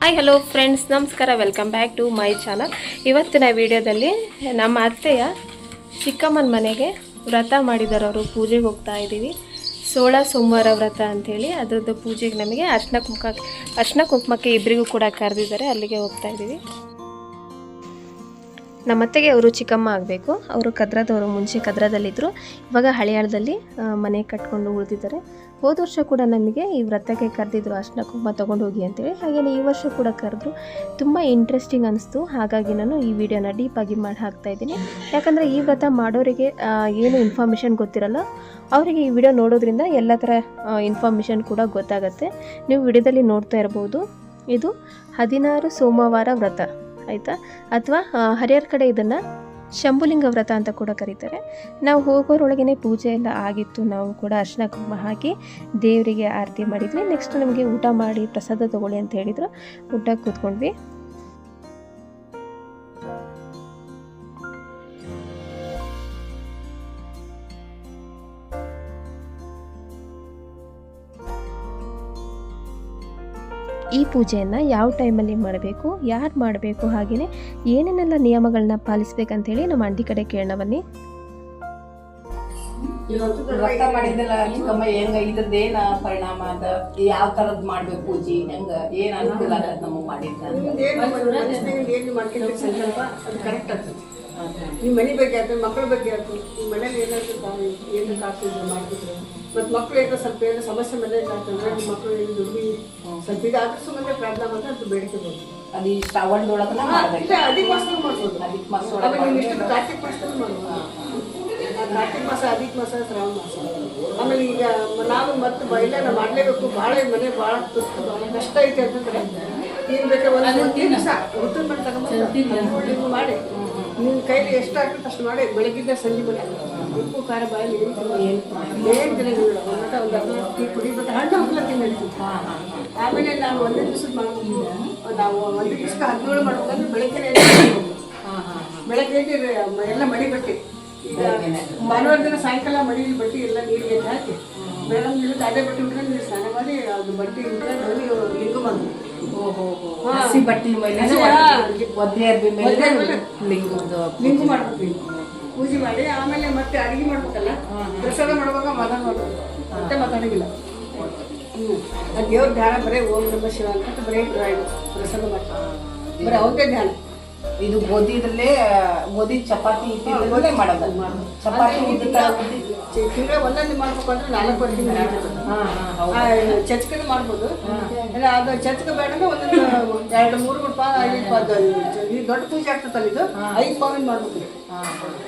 Hi hello friends ನಮಸ್ಕಾರ welcome back to my channel ಇವತ್ತಿನ ವಿಡಿಯೋದಲ್ಲಿ ನಮ್ಮ ಅತ್ತೆಯ ಚಿಕ್ಕಮ್ಮನ ಮನೆಗೆ ವ್ರತ ಮಾಡಿದ್ದಾರೆ ಪೂಜೆಗೆ ಹೋಗ್ತಾ ಇದ್ದೀವಿ. ಸೋಳ ಸೋಮವಾರ ವ್ರತ ಅಂಥೇಳಿ ಅದರದ್ದು ಪೂಜೆಗೆ ನಮಗೆ ಅರ್ಶನ ಕುಂಕ, ಅರ್ಶನ ಕುಂಕುಮಕ್ಕೆ ಇಬ್ಬರಿಗೂ ಕೂಡ ಕರೆದಿದ್ದಾರೆ. ಅಲ್ಲಿಗೆ ಹೋಗ್ತಾ ಇದ್ದೀವಿ. ನಮ್ಮ ಅತ್ತೆಗೆ ಅವರು ಚಿಕ್ಕಮ್ಮ ಆಗಬೇಕು. ಅವರು ಕದ್ರದವರು, ಮುಂಚೆ ಕದ್ರದಲ್ಲಿದ್ದರು ಇವಾಗ ಹಳೆಯಾಳದಲ್ಲಿ ಮನೆ ಕಟ್ಕೊಂಡು ಉಳಿದಿದ್ದಾರೆ. ಹೋದ ವರ್ಷ ಕೂಡ ನಮಗೆ ಈ ವ್ರತಕ್ಕೆ ಕರೆದಿದ್ರು ಅರ್ಶಿನ ಕುಂಕುಮ ತೊಗೊಂಡು ಹೋಗಿ ಅಂತೇಳಿ. ಹಾಗೆಯೇ ಈ ವರ್ಷ ಕೂಡ ಕರೆದ್ರು. ತುಂಬ ಇಂಟ್ರೆಸ್ಟಿಂಗ್ ಅನಿಸ್ತು. ಹಾಗಾಗಿ ನಾನು ಈ ವಿಡಿಯೋನ ಡೀಪಾಗಿ ಮಾಡಿ ಹಾಕ್ತಾ ಇದ್ದೀನಿ. ಯಾಕಂದರೆ ಈ ವ್ರತ ಮಾಡೋರಿಗೆ ಏನು ಇನ್ಫಾರ್ಮೇಷನ್ ಗೊತ್ತಿರಲ್ಲ, ಅವರಿಗೆ ಈ ವಿಡಿಯೋ ನೋಡೋದ್ರಿಂದ ಎಲ್ಲ ಥರ ಇನ್ಫಾರ್ಮೇಷನ್ ಕೂಡ ಗೊತ್ತಾಗುತ್ತೆ. ನೀವು ವಿಡಿಯೋದಲ್ಲಿ ನೋಡ್ತಾ ಇರ್ಬೋದು. ಇದು ಹದಿನಾರು ಸೋಮವಾರ ವ್ರತ, ಆಯಿತಾ? ಅಥವಾ ಹರಿಯರ್ ಕಡೆ ಇದನ್ನು ಶಂಭುಲಿಂಗ ವ್ರತ ಅಂತ ಕೂಡ ಕರೀತಾರೆ. ನಾವು ಹೋಗೋರೊಳಗೇ ಪೂಜೆ ಎಲ್ಲ ಆಗಿತ್ತು. ನಾವು ಕೂಡ ಅರ್ಶಿನ ಕುಂಕುಮ ಹಾಕಿ ದೇವರಿಗೆ ಆರತಿ ಮಾಡಿದ್ವಿ. ನೆಕ್ಸ್ಟ್ ನಮಗೆ ಊಟ ಮಾಡಿ ಪ್ರಸಾದ ತಗೊಳ್ಳಿ ಅಂತ ಹೇಳಿದ್ರು. ಊಟಕ್ಕೆ ಕೂತ್ಕೊಂಡ್ವಿ. ಈ ಪೂಜೆಯನ್ನು ಯಾವ ಟೈಮಲ್ಲಿ ಮಾಡಬೇಕು ಯಾರು ಮಾಡಬೇಕು ಹಾಗೆಯೇ ಏನೇನೆಲ್ಲ ನಿಯಮಗಳನ್ನ ಪಾಲಿಸ್ಬೇಕಂತೇಳಿ ನಮ್ಮ ಅಂಟಿ ಕಡೆ ಕೇಳೋಣ ಬನ್ನಿ ವ್ರತ ಮಾಡಿದ್ದಲ್ಲ ಚಿಕ್ಕಮ್ಮ ಹೆಂಗ ಇದ್ರದ್ದೇನ ಪರಿಣಾಮ ಅದ ಯಾವ ತರದ್ ಮಾಡ್ಬೇಕು ಪೂಜಿ ಹೆಂಗ ಏನ್ ಅನುಕೂಲ ಆಗತ್ ನಮಗ್ ಮಾಡಿದ್ದ ನಿಮ್ಮ ಮನೆ ಬಗ್ಗೆ ಆಯ್ತು ಮಕ್ಕಳ ಬಗ್ಗೆ ಆಯ್ತು ನಿಮ್ಮ ಮನೇಲಿ ಏನಾದ್ರು ತಾವು ಏನು ಆಗ್ತಿದ್ರು ಮಾಡ್ತಿದ್ರು? ಮತ್ತು ಮಕ್ಕಳು ಏನೋ ಸ್ವಲ್ಪ ಏನೋ ಸಮಸ್ಯೆ ಮನೇಲಿ ಆಗ್ತಂದ್ರೆ ನಿಮ್ಮ ಮಕ್ಕಳು ಏನು ದುಡ್ಡು ಸ್ವಲ್ಪ ಇದು ಆದ್ರ ಸಂಬಂಧ ಪ್ರಾಬ್ಲಮ್ ಅಂತ ಅದು ಬೇಡಿಕೆ ಬಂತು ಅದು ಈ ಇಲ್ಲ ಅಧಿಕ ಮಾಸದಲ್ಲಿ ಮಾಡ್ಬೋದು. ಅದಕ್ಕೆ ಮಾಸ ಆಮೇಲೆ ಇಷ್ಟು ಕಾರ್ತಿಕ ಮಾಸದಲ್ಲಿ ಮಾಡ್ಬೋದು. ಕಾರ್ತಿಕ ಮಾಸ ಅದಕ್ಕೆ ಮಾಸ ಶ್ರಾವಣ ಮಾಸ. ಆಮೇಲೆ ಈಗ ನಾವು ಮತ್ತೆ ಬಯಲೆಲ್ಲ ಮಾಡಲೇಬೇಕು. ಭಾಳ ಮನೆ ಭಾಳ ಕಷ್ಟ ಐತೆ ಅಂತಂದ್ರೆ ಏನು ಬೇಕಾದ್ರೆ ಒಂದು ದಿವಸ ಉತ್ತರ ಮಾಡಿ ತಗೊಂಡು ಮಾಡಿ. ನಿಮ್ಮ ಕೈಲಿ ಎಷ್ಟು ಆಗುತ್ತೆ ಅಷ್ಟು ಮಾಡಿ ಬೆಳಗ್ಗೆ ಸಂಜೆ ಮನೆ ಉಪ್ಪು, ಖಾರ ಬಾಯಲ್ಲಿ ಏನು ಏನು ಒಂದು ಅರ್ಧ ಟೀ ಕುಡಿಬೇಕು. ಹಣ್ಣು ಹಪ್ಪಳ ತಿನ್ನೋದು ಆಮೇಲೆ ನಾವು ಒಂದು ದಿವಸದ ಮಾಡ್ತೀವಿ ನಾವು ಒಂದು ದಿವಸಕ್ಕೆ ಹದಿನೇಳು ಮಾಡ್ಬೇಕಂದ್ರೆ ಬೆಳಗ್ಗೆ ಬೆಳಗ್ಗೆ ಎಲ್ಲ ಮಡಿ ಬಟ್ಟೆ. ಭಾನುವಾರ ದಿನ ಸಾಯಂಕಾಲ ಮಡಿ ಬಟ್ಟೆ ಎಲ್ಲ ನೀರಿಗೆ ಹಾಕಿ. ಬೆಳಗ್ಗೆ ಅದೇ ಬಟ್ಟೆ ಉಟ್ಕೊಂಡು ನೀವು ಸ್ನಾನ ಮಾಡಿ, ಅದು ಬಟ್ಟೆ ಉಟ್ಕೊಂಡು ಲಿಂಗ ಮಾಡೋದು ಹಸಿ ಬಟ್ಟೆ ಮೇಲೆ ಒದ್ದೆ ಅರ್ಬಿ ಮೇಲೆ ಲಿಂಗದ ಲಿಂಗ ಮಾಡ್ಬೇಕು ಪೂಜೆ ಮಾಡಿ ಆಮೇಲೆ ಮತ್ತೆ ಅಡಿಗೆ ಮಾಡ್ಬೇಕಲ್ಲ? ಪ್ರಸಾದ ಮಾಡುವಾಗ ಮದ ಮಾಡ್ಬೇಕು ಮತ್ತೆ ಮಾತಾಡೋಂಗಿಲ್ಲ ಹ್ಞೂ ಆ ದೇವ್ರ ಧ್ಯಾನ ಬರೀ ಓಂ ನಮ ಶಿವ ಅಂತ ಬರೀ ಪ್ರಸಾದ ಮಾಡ್ತಾರೆ. ಬರೀ ಅವ್ರದ್ದೇ ಧ್ಯಾನ. ಇದು ಗೋಧಿದಲ್ಲೇ ಗೋಧಿ ಚಪಾತಿ ಮಾಡೋದು. ಚಪಾತಿ ತಿಂಗಳ ಒಂದೊಂದು ಮಾಡ್ಬೇಕು ಅಂದ್ರೆ ನಾಲ್ಕು ವರ್ಷ ಹಾ ಹಾ ಹೌದು. ಚಚ್ಕದ ಮಾಡ್ಬೋದು. ಇಲ್ಲ ಅದು ಚಚ್ಕ ಬೇಡ ಅಂದ್ರೆ ಒಂದೊಂದು ಎರಡು ಮೂರು ರೂಪಾಯಿ ಐದು ರೂಪಾಯಿ ದೊಡ್ಡ ಪೂಜೆ ಆಗ್ತದಲ್ಲ ಇದು? ಐದು ಪಾವಿನ ಮಾಡ್ಬೇಕು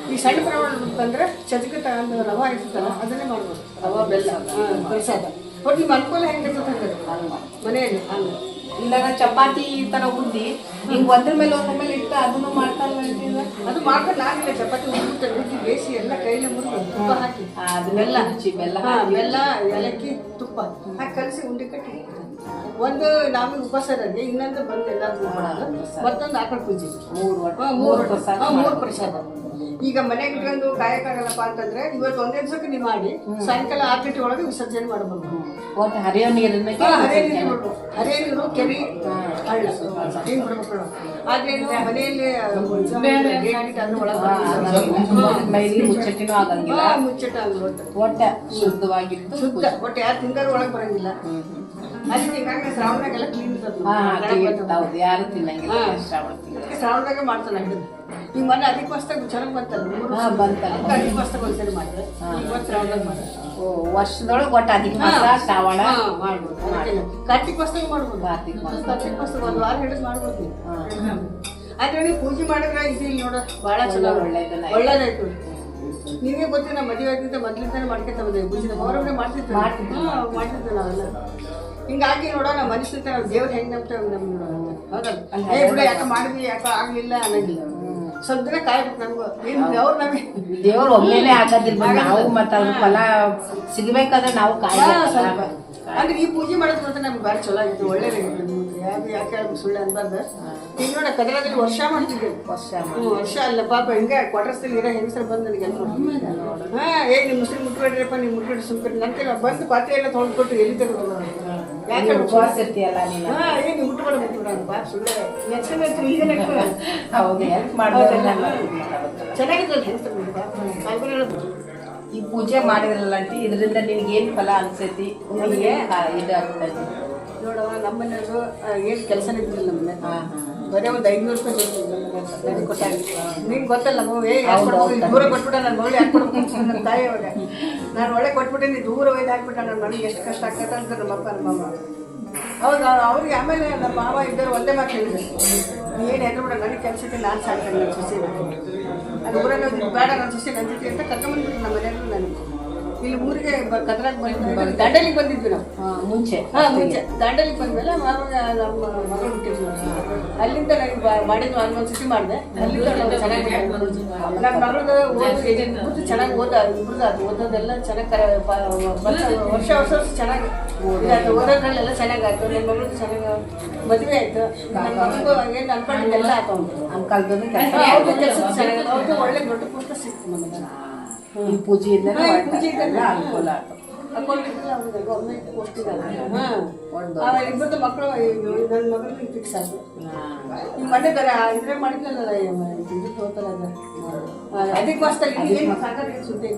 ಈ ಸಣ್ಣ ಪ್ರಮಾಣ ಅಂತಂದ್ರೆ ಚಚ್ಕ ತಗೊಂಡು ರವ ಇರ್ತದಲ್ಲ ಅದನ್ನೇ ಮಾಡ್ಬೋದು. ರವ ಬೆಲ್ಲ ಪ್ರಸಾದ. ಒಟ್ಟು ನಿಮ್ಮ ಅನುಕೂಲ ಹೆಂಗಿರ್ತದೆ ಹಂಗೆ. ಮನೆಯಲ್ಲಿ? ಹಂಗೆ ಇಲ್ಲ ಚಪಾತಿ ಈ ತರ ಉದ್ದಿ ಹಿಂಗ್ ಒಂದ್ರ ಮೇಲೆ ಒಂದ್ರ ಮೇಲೆ ಇಟ್ಟು ಅದನ್ನು ಮಾಡ್ತಾರಲ್ಲ ಇದು. ಅದು ಮಾಡ್ಕೊಂಡು ಆಗಿಲ್ಲ ಚಪಾತಿ ಉದ್ಬಿಟ್ಟು ರುಚಿ ಬೇಯಿಸಿ ಎಲ್ಲ ಕೈಲೇ ಮುರಿದು ತುಪ್ಪ ಹಾಕಿ. ಅದನ್ನೆಲ್ಲ ಹಚ್ಚಿ ಬೆಲ್ಲ ಬೆಲ್ಲ ಏಲಕ್ಕಿ ತುಪ್ಪ. ಹಾಕಿ ಕಲಸಿ ಉಂಡೆ ಕಟ್ಟಿ. ಒಂದು ನಾವು ಉಪವಾಸ ಇರೋದು ಇನ್ನೊಂದು ಬಂದು ಎಲ್ಲರಿಗೂ ಮಾಡೋದು ಮತ್ತೊಂದು ಆಕಳ ಪೂಜೆ. ಮೂರು ಮೂರು ಪ್ರಸಾದ ಮೂರು ಪ್ರಸಾದ. ಈಗ ಮನೆಗೆ ಇಟ್ಕೊಂಡು ಕಾಯಕ್ಕಾಗಲ್ಲಪ್ಪ ಅಂತಂದ್ರೆ ಇವತ್ತು ಒಂದೇ ದಿವಸಕ್ಕೆ ನೀವು ಮಾಡಿ ಸಾಯಂಕಾಲ ಆರು ಗಂಟೆ ಒಳಗೆ ವಿಸರ್ಜನೆ ಮಾಡಬಹುದು ಒಟ್ಟು ಹರಿಯೋ ನೀರನ್ನ ಹರೇ ನೀರು ನೀರು ಕೆರೆ ಹಳ್ಳ. ಹಿಂಗ್ ಬಿಡ್ಬೇಕು. ಆದ್ರೆ ಮನೆಯಲ್ಲಿ ಆಗಂಗಿಲ್ಲ ಮುಚ್ಚಟ. ಒಟ್ಟ. ಶುದ್ಧವಾಗಿದ್ದು ಶುದ್ಧ. ಒಟ್ಟು ಯಾರು ತಿಂದಾರು ಒಳಗೆ ಬರಂಗಿಲ್ಲ. ಅದಕ್ಕೆ ಹಿಂಗಾಗಿ ಶ್ರಾವಣಾಗೆಲ್ಲ ಕ್ಲೀನ್ ಇರ್ತದೆ. ಹಾ ಹೌದು. ಯಾರು ತಿನ್ನಂಗಿಲ್ಲ ಶ್ರಾವಣ ತಿಂಗಳು ಶ್ರಾವಣದಾಗೆ ಮಾಡ್ತಾನೆ ಈಗ ಮೊನ್ನೆ ಅದಕ್ಕೆ ವರ್ಷದಾಗ ಚೆನ್ನಾಗಿ ಬಂತಲ್ಲ ಹಾಂ. ಬಂತಲ್ಲ ಅದಕ್ಕೆ ಒಂದ್ಸರಿ ಓ ವರ್ಷದೊಳಗೆ ಒಟ್ಟು ಅದಕ್ಕೆ ಮಾಸ ಶ್ರಾವಣ? ಮಾಡ್ಬೋದು. ಕಾರ್ತಿಕ ಮಾಸದಾಗ ಮಾಡ್ಬೋದು. ಕಾರ್ತಿಕ ಮಾಸ. ಕಾರ್ತಿಕ ಒಂದು ವಾರ ಹಿಡಿದು ಮಾಡ್ಬೋದು ಆದ್ರೆ ಪೂಜೆ ಮಾಡಿದ್ರೆ ಇದು ಇಲ್ಲಿ ನೋಡ ಭಾಳ ಚಲೋ ಒಳ್ಳೇದಲ್ಲ ಒಳ್ಳೇದಾಯ್ತು. ನಿಮಗೆ ಗೊತ್ತಿಲ್ಲ ನಮ್ಮ ಮದುವೆ ಆಗಿಂತ ಮೊದ್ಲಿಂದಾನೆ ಮಾಡ್ಕೊಂತ ಬಂದೆ. ಪೂಜೆ ಮಾಡ್ತಿದ್ದೆ. ಮಾಡ್ತಿದ್ವಿ ಮಾಡ್ತಿದ್ವಿ ನಾವೆಲ್ಲ. ಹಿಂಗಾಗಿ ನೋಡ ನಮ್ಮ ಮನುಷ್ಯಂತ ನಾವು ದೇವ್ರ ಹೆಂಗ್ ನಂಬ್ತೇವೆ ನೋಡೋಣ ಹೌದಲ್ಲ? ಏ ಬಿಡು ಯಾಕೆ ಮಾಡಿದ್ವಿ ಯಾಕೆ ಆಗ್ಲಿಲ್ಲ ಅನ್ನಂಗಿಲ್ಲ. ಸ್ವಲ್ಪ ದಿನ ಕಾಯ್ಬೇಕು ನಮ್ಗೆ. ಅವ್ರು ನಮಗೆ ದೇವ್ರು ಆಗೋದಿಲ್ಲ ನಾವು ಮತ್ತೆ ಅದ್ರ ಫಲ ಸಿಗ್ಬೇಕಾದ್ರೆ ನಾವು ಕಾಯಿ ಸ್ವಲ್ಪ. ಅಂದ್ರೆ ಈ ಪೂಜೆ ಮಾಡೋದು ಮಾತ್ರ ನಮ್ಗೆ ಭಾಳ ಚಲೋ ಆಗಿತ್ತು. ಒಳ್ಳೇದಾಗಿತ್ತು ಯಾಕೆ ಸುಳ್ಳು ಅನ್ಬಾರ್ದು. ಈಗ ನೋಡ ಕದರದಲ್ಲಿ ವರ್ಷ ಮಾಡ್ತಿದ್ದೆ. ವರ್ಷ ವರ್ಷ ಅಲ್ಲ ಪಾಪ ಹಿಂಗೆ ಕ್ವಾರ್ಟರ್ಸ್ದಲ್ಲಿ ಇರೋ ಹೆಂಗಸರು ಬಂದು ನನಗೆ ಹಾಂ ಏ ನಿಮ್ಮ ಮುಸ್ಲಿಂ ಮುಟ್ಬೇಡ್ರಿಪ್ಪ ನೀವು ಮುಟ್ಬೇಡ್ರಿ ಸುಮ್ಕರಿ. ನಂತೆಲ್ಲ ಬಂದು ಪಾತ್ರೆ ಎಲ್ಲ ತೊಗೊಂಡ್ಕೊಟ್ಟು ಎಲ್ಲಿ ತಗೊಂಡು ಯಾಕೆ ಉಪವಾಸ ಇರ್ತೀಯಲ್ಲ ನೀನು ಹಾ ಏ ನೀವು ಮುಟ್ಬೇಡ ಮುಟ್ಬೇಡ ಬಾ ಸುಳ್ಳೆ. ನೆಚ್ಚಿನ ಈಗ ಹೌದು ಹೆಲ್ಪ್ ಈ ಪೂಜೆ ಮಾಡಿದ್ರಲ್ಲ ಅಂಟಿ ಇದರಿಂದ ನಿನ್ಗೆ ಏನ್ ಫಲ ಅನ್ಸೈತಿ? ನಿನಗೆ ಇದು ಆಗ್ತೈತಿ ನೋಡವ ನಮ್ಮನೆಯವರು ಏನು ಕೆಲಸ ನಡೀತಿಲ್ಲ ನಮ್ಮನೆ ಹಾ ಹಾ. ಬರೀ ಒಂದು ಐನೂರು ರೂಪಾಯಿ ಕೊಡ್ತಿದ್ರು ನನಗೆ ಕೊಟ್ಟಾಗ. ನಿಂಗೆ ಗೊತ್ತಲ್ಲ ಮಗು ಏ ದೂರ ಕೊಟ್ಬಿಟ್ಟ ನನ್ನ ಮಗಳು ಯಾಕೆ ಕೊಡ್ಬೇಕು ನನ್ನ ತಾಯಿ ಅವಾಗ ನಾನು ಒಳ್ಳೆ ಕೊಟ್ಬಿಟ್ಟೆ ನೀ ದೂರ ಒಯ್ದು ಹಾಕ್ಬಿಟ್ಟ ನನ್ನ ನನಗೆ ಎಷ್ಟು ಕಷ್ಟ ಆಗ್ತದೆ ಅಂತ ನಮ್ಮ ಅಪ್ಪ ನಮ್ಮ ಅಮ್ಮ. ಅವಾಗ ಅವ್ರಿಗೆ ಆಮೇಲೆ ನಮ್ಮ ಮಾವ ಇದ್ದರು ಒಂದೇ ಮಾತು ಹೇಳಿದ್ರು. ಏನು ಹೆದ್ರು ಬಿಡ ನನಗೆ ಕೆಲಸಕ್ಕೆ ನಾನು ಸಾಕ್ತೇನೆ ನನ್ನ ಸೊಸೆ ಅದು ಊರಲ್ಲಿ ಬೇಡ ನನ್ನ ಸೊಸೆ ನನ್ನ ಜೊತೆ ಅಂತ ಕರ್ಕೊಂಬಂದ್ಬಿಟ್ಟು ನಮ್ಮ ಮನೆಯಲ್ಲೂ ನನಗೆ. ಇಲ್ಲಿ ಊರಿಗೆ ಕದ್ರಾಗ ಬಂದಿದ್ವಿ ದಂಡಲಿಗೆ ಬಂದಿದ್ವಿ ನಾವು. ಮುಂಚೆ ಹಾ ಮುಂಚೆ. ದಂಡಲಿಗೆ ಬಂದ್ಮೇಲೆ ನಮ್ಮ ಮಗಳು ಹುಟ್ಟಿದ್ಲು. ಅಲ್ಲಿಂದ ನನಗೆ ಮಾಡಿದ್ವಿ ಮಾಡ್ದೆ ಸತಿ ಮಾಡಿದೆ. ಅಲ್ಲಿಂದ ಚೆನ್ನಾಗಿ ನನ್ನ ಮಗಳದು ಓದು ಚೆನ್ನಾಗಿ ಓದ ಅದು ಓದೋದೆಲ್ಲ ಚೆನ್ನಾಗಿ ಕರ ವರ್ಷ ವರ್ಷ ವರ್ಷ ಚೆನ್ನಾಗಿ ಅದು ಓದೋದ್ರಲ್ಲೆಲ್ಲ ಚೆನ್ನಾಗಿ ಆಯ್ತು. ನನ್ನ ಮಗಳು ಚೆನ್ನಾಗಿ ಮದುವೆ ಆಯ್ತು. ನನ್ನ ಮಗಳಿಗೂ ಏನು ಅನ್ಕೊಂಡಿದ್ದೆಲ್ಲ ಆಯ್ತು ಅವ್ನು. ನಮ್ಮ ಕಾಲದಲ್ಲಿ ಕೆಲಸ ಚೆನ್ನಾಗಿ ಒಳ್ಳೆ ದೊಡ್ಡ ಪುಸ್ತಕ ಸಿಕ್ತು ನಮಗೆ ಈ ಪೂಜೆಯಿಂದ ಹಾ, ಈ ಪೂಜೆಯಿಂದಲೇ ಅನುಕೂಲ ಆಯ್ತು ಗೌರ್ಮೆಂಟ್ ಪೋಸ್ಟಿಗೆ ಹಾಂ. ಇಬ್ಬರದ್ದು ಮಕ್ಕಳು ನನ್ನ ಮಗಳಿಗೆ ಫಿಕ್ಸ್ ಆಯ್ತು ನಿಮ್ಮ ಮನೆ ತರ ಇದ್ರೆ ಮಾಡಿದ್ನಲ್ಲ ಇದು ಹೋತಲ್ಲ ಅದು. ಆ, ಏನು ಸಾಕಾಗಿ ಸುದ್ದಿ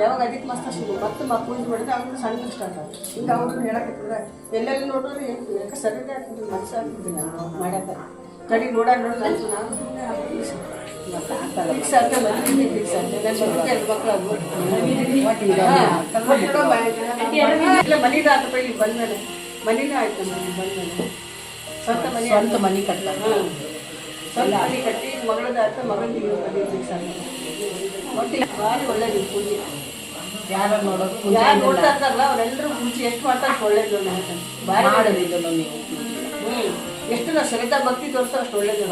ಯಾವಾಗ ಅದಕ್ಕೆ ಮಾಸ ಶುರು ಮತ್ತೆ ಮ ಪೂಜೆ ಮಾಡಿದ್ರೆ ಸಣ್ಣ ಸ್ಟಾರ್ಟ್ ಆಯ್ತು ಈಗ ಅವ್ರು ಹೇಳಕತ್ತಿದ್ರೆ ಎಲ್ಲೆಲ್ಲಿ ನೋಡಿದ್ರೆ ಯಾಕೆ ಸರಿ ಆಗ್ತಿದ್ರು ಮನಸ್ಸು ಆಗ್ತಿದ್ದಿಲ್ಲ. ಮಾಡಕ್ಕೆ ತಡಿ ನೋಡ ನೋಡಿ ಅಂತ ನಾನು ಸುಮ್ಮನೆ ಫಿಕ್ಸ್ ಆಗ್ತದೆ ಮದುವೆ ಫಿಕ್ಸ್ ಎರಡು ಮಕ್ಕಳು ಮನಿದು ಆತಪ್ಪ ಇಲ್ಲಿ ಬಂದಮೇಲೆ ಮನಿನೂ ಆಯ್ತು ನಮಗೆ ಬಂದ್ಮೇಲೆ ಸ್ವಂತ ಮನೆ ಸ್ವಂತ ಮನೆ ಹಾಂ. ಸ್ವಂತ ಮನೆ ಕಟ್ಟಿ ಮಗಳದ ಆಯ್ತು ಮಗನಿಗೆ ಮನೆ ಫಿಕ್ಸ್ ಆಗ್ತದೆ ಒಟ್ಟಿಗೆ ಭಾರಿ ಒಳ್ಳೇದು ಪೂಜೆ. ಯಾರ ನೋಡೋದು? ಯಾರು ನೋಡ್ತಾ ಇರ್ತಾರಲ್ಲ ಅವರೆಲ್ಲರೂ ಪೂಜೆ ಎಷ್ಟು ಮಾಡ್ತಾರೆ ಒಳ್ಳೇದು ಅಂತ ಭಾರಿ ಮಾಡೋದು ನೀವು ಹ್ಞೂ ಎಷ್ಟು ನಾವು ಭಕ್ತಿ ಅಷ್ಟು ಒಳ್ಳೇದು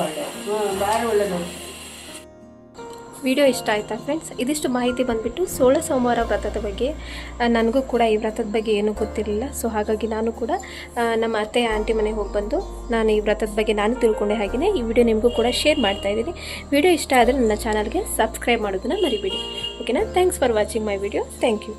ವಿಡಿಯೋ ಇಷ್ಟ ಆಯ್ತಾ ಫ್ರೆಂಡ್ಸ್ ಇದಿಷ್ಟು ಮಾಹಿತಿ ಬಂದುಬಿಟ್ಟು ಸೋಳ ಸೋಮವಾರ ವ್ರತದ ಬಗ್ಗೆ ನನಗೂ ಕೂಡ ಈ ವ್ರತದ ಬಗ್ಗೆ ಏನೂ ಗೊತ್ತಿರಲಿಲ್ಲ. ಸೊ ಹಾಗಾಗಿ ನಾನು ಕೂಡ ನಮ್ಮ ಅತ್ತೆ ಆಂಟಿ ಮನೆಗೆ ಹೋಗಿ ಬಂದು ನಾನು ಈ ವ್ರತದ ಬಗ್ಗೆ ನಾನು ತಿಳ್ಕೊಂಡೆ ಹಾಗೆಯೇ ಈ ವಿಡಿಯೋ ನಿಮಗೂ ಕೂಡ ಶೇರ್ ಮಾಡ್ತಾ ಇದ್ದೀನಿ. ವಿಡಿಯೋ ಇಷ್ಟ ಆದರೆ ನನ್ನ ಚಾನಲ್ಗೆ ಸಬ್ಸ್ಕ್ರೈಬ್ ಮಾಡೋದನ್ನು ಮರಿಬೇಡಿ. ಓಕೆನಾ thanks for watching my video thank you